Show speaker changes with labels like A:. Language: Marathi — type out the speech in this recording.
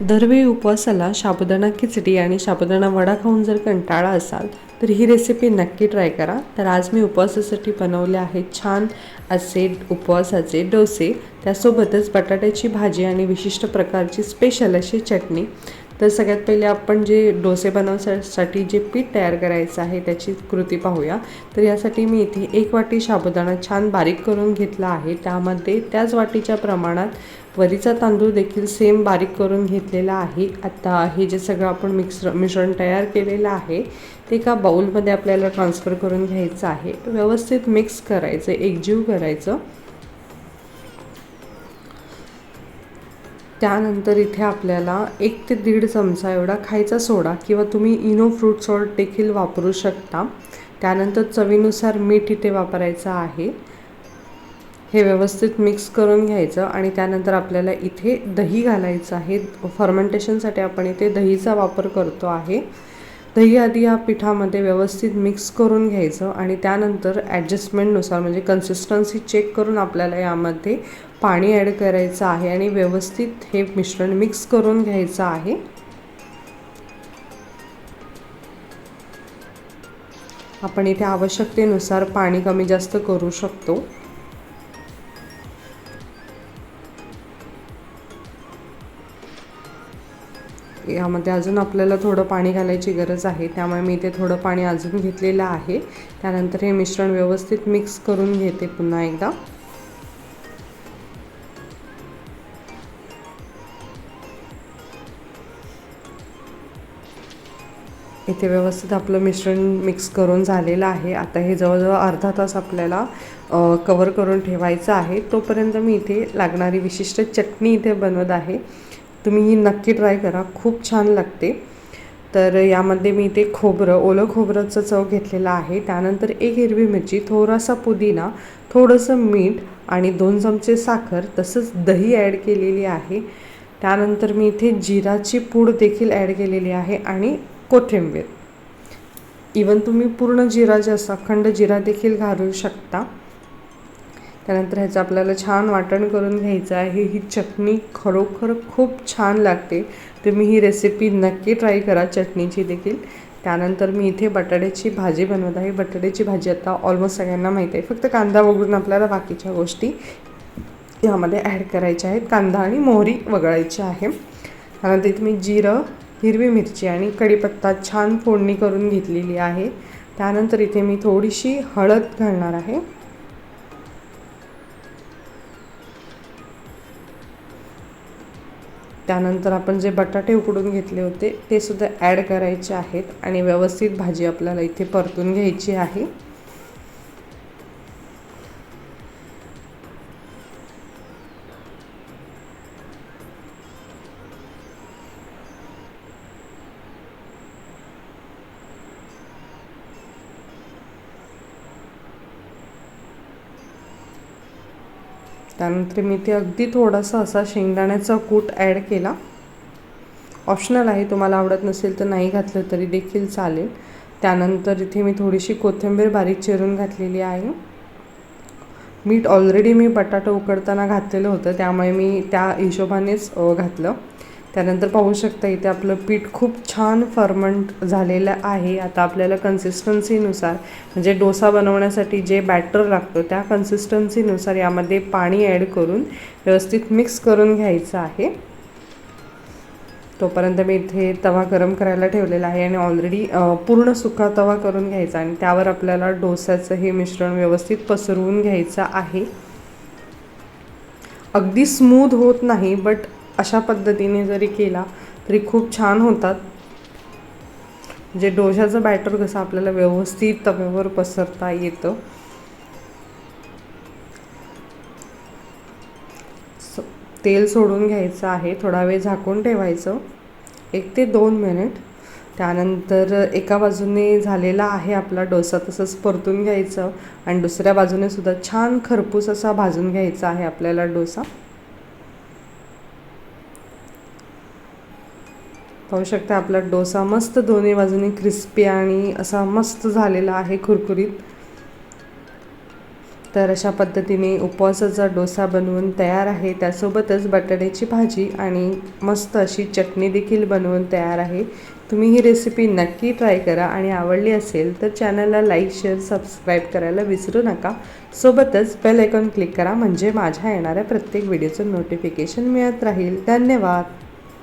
A: दरवेळी उपवासाला साबुदाणा खिचडी आणि साबुदाणा वडा खाऊन जर कंटाळा असाल तर ही रेसिपी नक्की ट्राय करा. तर आज मी उपवासासाठी बनवले आहेत छान असे उपवासाचे डोसे. त्यासोबतच बटाट्याची भाजी आणि विशिष्ट प्रकारची स्पेशल अशी चटणी. तर सगळ्यात पहिले आपण जे डोसे बनवण्यासाठी जे पीठ तयार करायचं आहे त्याची कृती पाहूया. तर यासाठी मी इथे एक वाटी साबुदाणा छान बारीक करून घेतला आहे. त्यामध्ये त्याच वाटीच्या प्रमाणात वरीचा तांदूळ देखील सेम बारीक करून घेतलेला आहे. आता हे जे सगळं आपण मिक्स मिश्रण तयार केलेलं आहे ते एका बाऊलमध्ये आपल्याला ट्रान्सफर करून घ्यायचं आहे. व्यवस्थित मिक्स करायचं एकजीव करायचं. त्यानंतर इथे आपल्याला एक ते दीड चमचा एवढा खायचा सोडा किंवा तुम्ही इनो फ्रूट सॉल्ट देखील वापरू शकता. त्यानंतर चवीनुसार मीठ इथे वापरायचं आहे. हे व्यवस्थित मिक्स करून घ्यायचं आणि त्यानंतर आपल्याला इथे दही घालायचं आहे. फर्मेंटेशनसाठी आपण इथे दहीचा वापर करतो आहे. दही आधी या पिठामध्ये व्यवस्थित मिक्स करून घ्यायचं आणि त्यानंतर ॲडजस्टमेंटनुसार म्हणजे कन्सिस्टन्सी चेक करून आपल्याला यामध्ये पाणी ॲड करायचं आहे आणि व्यवस्थित हे मिश्रण मिक्स करून घ्यायचं आहे. आपण इथे आवश्यकतेनुसार पाणी कमी जास्त करू शकतो. यामध्ये अजून आपल्याला थोडं पाणी घालायची गरज आहे. त्यामुळे मी इथे थोडं पाणी अजून घेतलेलं आहे. त्यानंतर हे मिश्रण व्यवस्थित मिक्स करून घेते पुन्हा एकदा. इथे व्यवस्थित आपलं मिश्रण मिक्स करून झालेलं आहे. आता हे जवळजवळ अर्धा तास आपल्याला कवर करून ठेवायचं आहे. तोपर्यंत मी इथे लागणारी विशिष्ट चटणी इथे बनवत आहे. तुम्ही ही नक्की ट्राय करा खूप छान लागते. तर यामध्ये मी इथे खोबरं ओलं खोबरंचं चव घेतलेलं आहे. त्यानंतर एक हिरवी मिरची थोडासा पुदिना थोडंसं मीठ आणि दोन चमचे साखर तसंच दही ॲड केलेली आहे. त्यानंतर मी इथे जिराची पूड देखील ॲड केलेली आहे आणि कोथिंबीर. इवन तुम्ही पूर्ण जिरा जे असं अखंड जिरा देखील घालू शकता. त्यानंतर ह्याचं आपल्याला छान वाटण करून घ्यायचं आहे. ही चटणी खरोखर खूप छान लागते. तुम्ही ही रेसिपी नक्की ट्राय करा चटणीची देखील. त्यानंतर मी इथे बटाट्याची भाजी बनवत आहे. बटाट्याची भाजी आता ऑलमोस्ट सगळ्यांना माहीत आहे. फक्त कांदा वगळून आपल्याला बाकीच्या गोष्टी यामध्ये ॲड करायच्या आहेत. कांदा आणि मोहरी वगळायची आहे. त्यानंतर इथे मी जिरं हिरवी मिरची आणि कढीपत्ता छान फोडणी करून घेतलेली आहे. त्यानंतर इथे मी थोडीशी हळद घालणार आहे. त्यानंतर आपण जे बटाटे उकडून घेतले होते ते सुद्धा ॲड करायचे आहेत आणि व्यवस्थित भाजी आपल्याला इथे परतून घ्यायची आहे. त्यानंतर मी ते अगदी थोडासा असा शेंगदाण्याचा कूट ॲड केला. ऑप्शनल आहे तुम्हाला आवडत नसेल तर नाही घातलं तरी देखील चालेल. त्यानंतर इथे मी थोडीशी कोथिंबीर बारीक चिरून घातलेली आहे. मीठ ऑलरेडी मी बटाटा उकडताना घातलेलं होतं त्यामुळे मी त्या हिशोबानेच घातलं. त्यानंतर पाहू शकता इथे आपलं पीठ खूप छान फर्मंट झालेलं आहे. आता आपल्याला कन्सिस्टन्सीनुसार म्हणजे डोसा बनवण्यासाठी जे बॅटर लागतो त्या कन्सिस्टन्सीनुसार यामध्ये पाणी ॲड करून व्यवस्थित मिक्स करून घ्यायचं आहे. तोपर्यंत मी इथे तवा गरम करायला ठेवलेला आहे आणि ऑलरेडी पूर्ण सुका तवा करून घ्यायचा आणि त्यावर आपल्याला डोस्याचं हे मिश्रण व्यवस्थित पसरवून घ्यायचं आहे. अगदी स्मूथ होत नाही बट अशा पद्धतीने जरी केला तरी खूप छान होतात. म्हणजे डोशाचं बॅटर कसं आपल्याला व्यवस्थित तव्यावर पसरता येतं. तेल सोडून घ्यायचं आहे. थोडा वेळ झाकून ठेवायचं. एक ते दोन मिनिट त्यानंतर एका बाजूने झालेला आहे आपला डोसा तसंच परतून घ्यायचं. आणि दुसऱ्या बाजूने सुद्धा छान खरपूस असा भाजून घ्यायचा आहे आपल्याला डोसा. पाहू शकता आपला डोसा मस्त दोन्ही बाजूनी क्रिस्पी आणि असा मस्त झालेला आहे कुरकुरीत. तर अशा पद्धतीने उपवासाचा डोसा बनवून तयार आहे. त्यासोबतच बटाट्याची भाजी आणि मस्त अशी चटणी देखील बनवून तयार आहे. तुम्ही ही रेसिपी नक्की ट्राय करा आणि आवडली असेल तर चॅनलला लाईक शेअर सबस्क्राईब करायला विसरू नका. सोबतच बेल आयकॉन क्लिक करा म्हणजे माझ्या येणाऱ्या प्रत्येक व्हिडिओचं नोटिफिकेशन मिळत राहील. धन्यवाद!